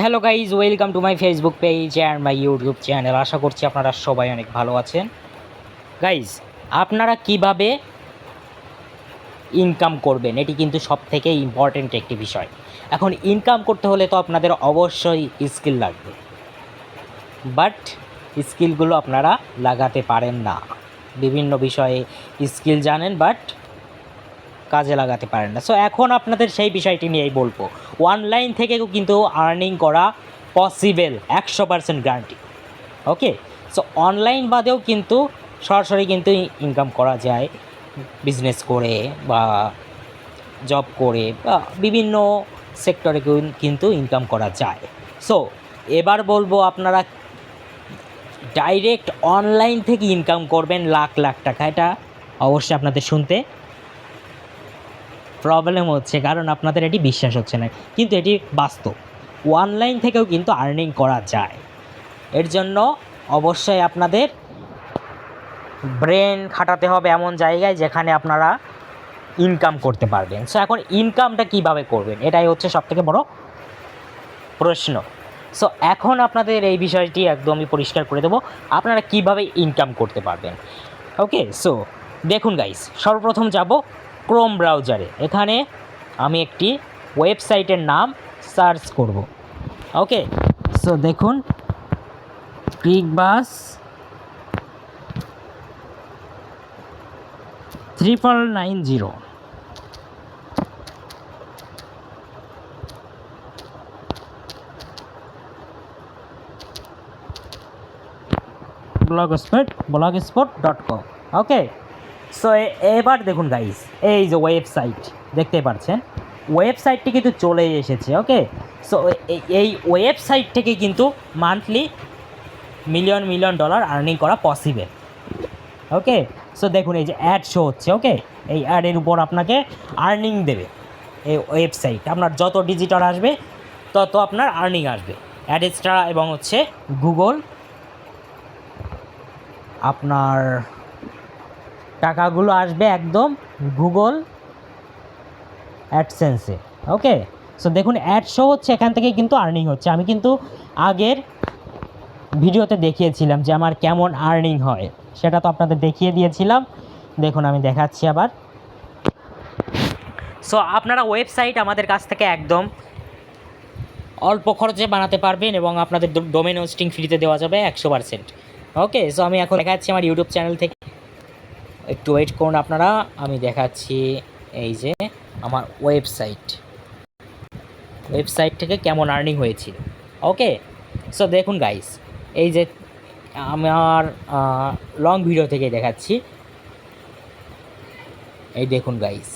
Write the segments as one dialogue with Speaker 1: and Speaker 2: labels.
Speaker 1: Hello guys welcome to my Facebook page and my YouTube channel আশা করছি আপনারা সবাই অনেক ভালো আছেন। গাইজ আপনারা কীভাবে ইনকাম করবেন? এটি কিন্তু সব থেকে ইম্পর্ট্যান্ট একটি বিষয়। এখন ইনকাম করতে হলে তো আপনাদের অবশ্যই স্কিল লাগবে। বাট স্কিলগুলো আপনারা লাগাতে পারেন না। বিভিন্ন বিষয়ে স্কিল জানেন বাট কাজে লাগাতে পারেন না। সো এখন আপনাদের সেই বিষয়টি নিয়েই বলব। অনলাইন থেকেও কিন্তু আর্নিং করা পসিবেল একশো percent guarantee okay so online বাদেও কিন্তু সরাসরি কিন্তু ইনকাম করা যায়। বিজনেস করে বা জব করে বা বিভিন্ন সেক্টরে কিন্তু ইনকাম করা যায়। সো এবার বলব আপনারা ডাইরেক্ট অনলাইন থেকে ইনকাম করবেন লাখ লাখ টাকা। এটা অবশ্যই আপনাদের শুনতে প্রবলেম হচ্ছে, কারণ আপনাদের এটি বিশ্বাস হচ্ছে না। কিন্তু এটি বাস্তব। অনলাইন থেকেও কিন্তু আর্নিং করা যায়। এর জন্য অবশ্যই আপনাদের ব্রেন খাটাতে হবে এমন জায়গায় যেখানে আপনারা ইনকাম করতে পারবেন। সো এখন ইনকামটা কীভাবে করবেন? এটাই হচ্ছে সবথেকে বড় প্রশ্ন। সো এখন আপনাদের এই বিষয়টি একদমই পরিষ্কার করে দেবো। আপনারা কীভাবে ইনকাম করতে পারবেন? ওকে সো দেখুন গাইস সর্বপ্রথম যাব ক্রোম ব্রাউজারে এখানে আমি একটি ওয়েবসাইটের নাম সার্চ করব। ওকে সো দেখুন Cricbuzz triple nine zero blog spot blog so এবার দেখুন গাইস এই যে ওয়েবসাইট দেখতে পাচ্ছেন ওয়েবসাইটটি কিন্তু চলে এসেছে ওকে সো এই ওয়েবসাইট থেকে কিন্তু monthly million million dollar earning করা পসিবল ওকে সো দেখুন, এই যে অ্যাড শো হচ্ছে ওকে এই অ্যাডের উপর আপনাকে আর্নিং দেবে, এই ওয়েবসাইট আপনার যত ডিজিটাল আসবে, তত আপনার আর্নিং আসবে। অ্যাডেক্সট্রা এবং হচ্ছে গুগল আপনার টাকাগুলো আসবে একদম গুগল অ্যাডসেন্সে ওকে সো দেখুন অ্যাড শো হচ্ছে, এখান থেকে কিন্তু আর্নিং হচ্ছে। আমি কিন্তু আগের ভিডিওতে দেখিয়েছিলাম যে আমার কেমন আর্নিং হয়। সেটা তো আপনাদের দেখিয়ে দিয়েছিলাম। দেখুন, আমি দেখাচ্ছি আবার। সো আপনারা ওয়েবসাইট আমাদের কাছ থেকে একদম অল্প খরচে বানাতে পারবেন এবং আপনাদের ডোমেন হোস্টিং ফ্রিতে দেওয়া যাবে একশো পার্সেন্ট ওকে সো আমি এখন দেখাচ্ছি আমার ইউটিউব চ্যানেল থেকে। একটু ওয়েট করুন আপনারা আমি দেখাচ্ছি এই যে আমার ওয়েবসাইট ওয়েবসাইট থেকে কেমন আর্নিং হয়েছিল। ওকে সো দেখুন গাইস এই যে আমার লং ভিডিও থেকে দেখাচ্ছি। এই দেখুন গাইস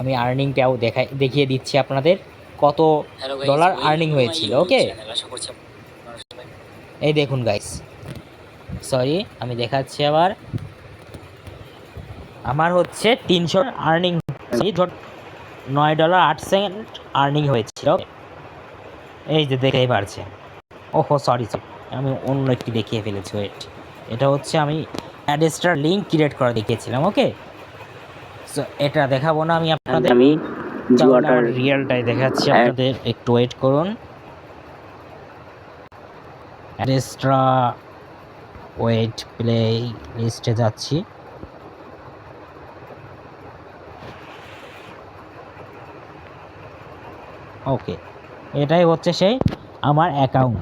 Speaker 1: আমি আর্নিংটাও দেখাই দেখিয়ে দিচ্ছি আপনাদের কত ডলার আর্নিং হয়েছিল ওকে এই দেখুন গাইস সরি আমি দেখাচ্ছি আবার। আমার হচ্ছে তিনশো আর্নিং নয় ডলার আট সেন্ট আর্নিং হয়েছিল। এই যে দেখতেই পারছেন ওহো সরি সরি আমি অন্য একটি দেখিয়ে ফেলেছি ওয়েট এটা হচ্ছে আমি অ্যাডেস্টার লিঙ্ক ক্রিয়েট করে দেখিয়েছিলাম ওকে সো এটা দেখাবো না আমি আপনাদের।
Speaker 2: আমি
Speaker 1: আমার রিয়েলটাই দেখাচ্ছি। আপনাদের। একটু ওয়েট করুন। অ্যাডেস্ট্রা ওয়েট প্লে লিস্টে যাচ্ছি। ওকে এটাই হচ্ছে সেই আমার account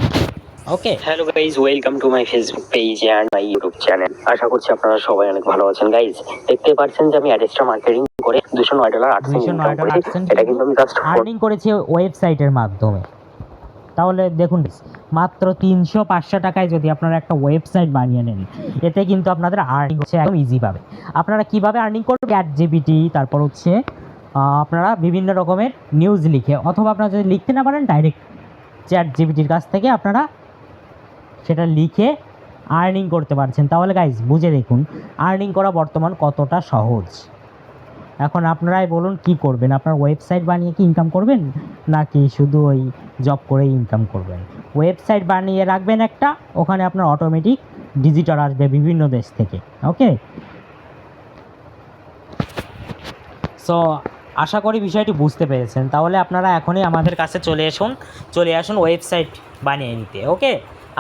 Speaker 1: okay
Speaker 2: hello guys welcome to my Facebook page and my YouTube channel আশা করছি আপনারা সবাই অনেক ভালো আছেন। গাইজ দেখতে পাচ্ছেন যে আমি অ্যাডেস্ট্রা মার্কেটিং করে দুশো নয় ডলার আট
Speaker 1: দুইশো নয় ডলার
Speaker 2: এটা কিন্তু আমি জাস্ট
Speaker 1: আর্নিং করেছি ওয়েবসাইটের মাধ্যমে। তাহলে দেখুন মাত্র তিনশো পাঁচশো টাকায় যদি আপনারা একটা ওয়েবসাইট বানিয়ে নেন এতে কিন্তু আপনাদের আর্নিং হচ্ছে একদম ইজি পাবে আপনারা কীভাবে আর্নিং করবেন? অ্যাট জিবিটি তারপর হচ্ছে আপনারা বিভিন্ন রকমের নিউজ লিখে অথবা আপনারা যদি লিখতে না পারেন ডাইরেক্ট চ্যাট জিবিটির কাছ থেকে আপনারা সেটা লিখে আর্নিং করতে পারছেন। তাহলে গাইজ বুঝে দেখুন আর্নিং করা বর্তমান কতটা সহজ। এখন আপনারাই বলুন কি করবেন? আপনার ওয়েবসাইট বানিয়ে কি ইনকাম করবেন? নাকি শুধু ওই জব করে ইনকাম করবেন? ওয়েবসাইট বানিয়ে রাখবেন একটা, ওখানে আপনার অটোমেটিক ডিজিটাল আসবে বিভিন্ন দেশ থেকে ওকে সো আশা করি বিষয়টি বুঝতে পেরেছেন। তাহলে আপনারা এখনই আমাদের কাছে চলে আসুন চলে আসুন ওয়েবসাইট বানিয়ে নিতে, ওকে?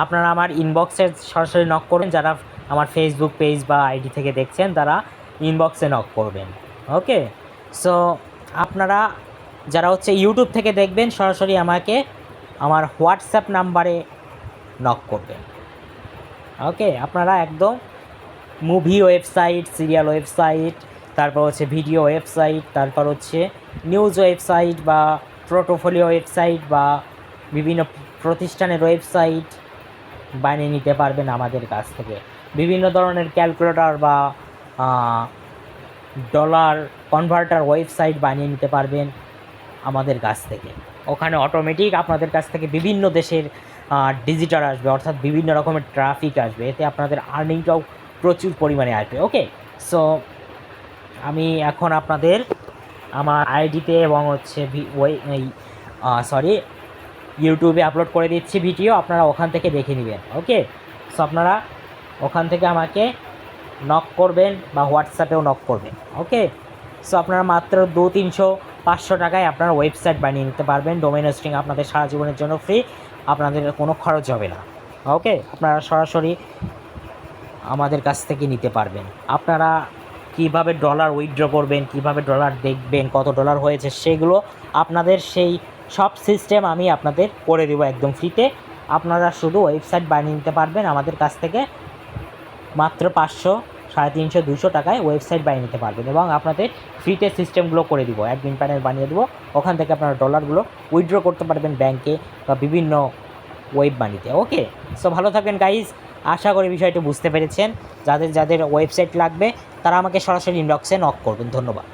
Speaker 1: আপনারা আমার ইনবক্সে সরাসরি নক করবেন, যারা আমার ফেসবুক পেজ বা আইডি থেকে দেখছেন, তারা ইনবক্সে নক করবেন, ওকে? সো আপনারা যারা হচ্ছে ইউটিউব থেকে দেখবেন, সরাসরি আমাকে আমার হোয়াটসঅ্যাপ নাম্বারে নক করবেন, ওকে? আপনারা একদম মুভি ওয়েবসাইট সিরিয়াল ওয়েবসাইট তারপর হচ্ছে ভিডিও ওয়েবসাইট, তারপর হচ্ছে নিউজ ওয়েবসাইট বা পোর্টোফোলিও ওয়েবসাইট বা বিভিন্ন প্রতিষ্ঠানের ওয়েবসাইট বানিয়ে নিতে পারবেন আমাদের কাছ থেকে। বিভিন্ন ধরনের ক্যালকুলেটর বা ডলার কনভার্টার ওয়েবসাইট বানিয়ে নিতে পারবেন আমাদের কাছ থেকে। ওখানে অটোমেটিক আপনাদের কাছ থেকে বিভিন্ন দেশের ডিজিটাল আসবে, অর্থাৎ বিভিন্ন রকমের ট্রাফিক আসবে। এতে আপনাদের আর্নিংটাও প্রচুর পরিমাণে আসবে ওকে সো আমি এখন আপনাদের আমার আইডিতে এবং হচ্ছে ওই সরি ইউটিউবে আপলোড করে দিচ্ছি ভিডিও, আপনারা ওখান থেকে দেখে নেবেন ওকে সো আপনারা ওখান থেকে আমাকে নক করবেন বা হোয়াটসঅ্যাপেও নক করবেন ওকে সো আপনারা মাত্র দু তিনশো পাঁচশো টাকায় আপনারা ওয়েবসাইট বানিয়ে নিতে পারবেন ডোমেন হোস্টিং আপনাদের সারা জীবনের জন্য ফ্রি আপনাদের কোনো খরচ হবে না ওকে আপনারা সরাসরি আমাদের কাছ থেকে নিতে পারবেন। আপনারা কীভাবে ডলার উইথড্র করবেন, কীভাবে ডলার দেখবেন, কত ডলার হয়েছে, সেগুলো আপনাদের সেই সব সিস্টেম আমি আপনাদের করে দেবো একদম ফ্রিতে আপনারা শুধু ওয়েবসাইট বানিয়ে নিতে পারবেন, আমাদের কাছ থেকে মাত্র পাঁচশো, সাড়ে তিনশো দুশো টাকায় ওয়েবসাইট বানিয়ে নিতে পারবেন এবং আপনাদের ফ্রিতে সিস্টেমগুলো করে দিব অ্যাডমিন প্যানেল বানিয়ে দেবো। ওখান থেকে আপনারা ডলারগুলো উইথড্র করতে পারবেন ব্যাংকে বা বিভিন্ন ওয়েব বানিতে ওকে সো ভালো থাকবেন গাইজ আশা করি বিষয়টি বুঝতে পেরেছেন। যাদের যাদের ওয়েবসাইট লাগবে, তারা আমাকে সরাসরি ইনবক্সে নক করবেন। ধন্যবাদ।